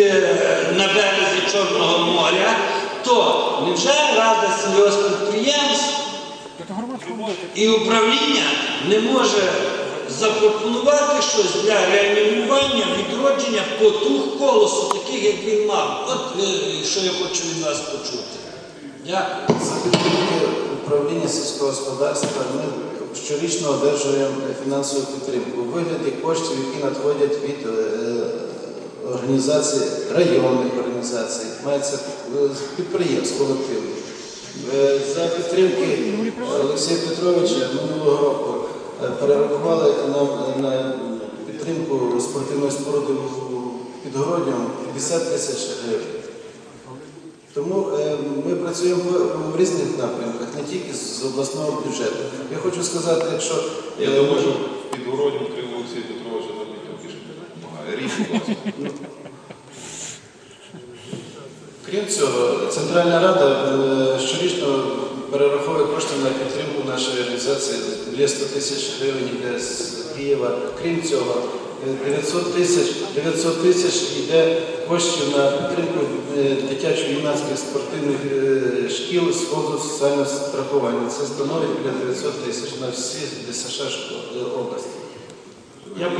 е, на березі Чорного моря, то невже Рада сільгоспідприємств і управління не може запропонувати щось для реанімування, відродження потух колосу, таких, як він мав. От е, що я хочу від вас почути. Дякую. Управління сільського господарства ми щорічно одержуємо фінансову підтримку у вигляді коштів, які надходять від е, організацій, районних організацій, мається підприємств, колективів. Е, За підтримки Олексія Петровича минулого року е, перерахували нам на підтримку спортивної споруди в Підгородньому 50 тисяч гривень. Тому е, ми працюємо в, різних напрямках, не тільки з обласного бюджету. Я хочу сказати, якщо Я думаю, що під городом Кирило Олексій крім цього, Центральна Рада е, щорічно перераховує кошти на підтримку нашої організації біля 100 тисяч гривень йде з Києва. Крім цього, е, 900 тисяч 900 тисяч йде коштів на підтримку е, дитячо-юнацьких спортивних е, шкіл з фонду соціального страхування. Це становить біля 900 тисяч на всі ДСШ області. Я.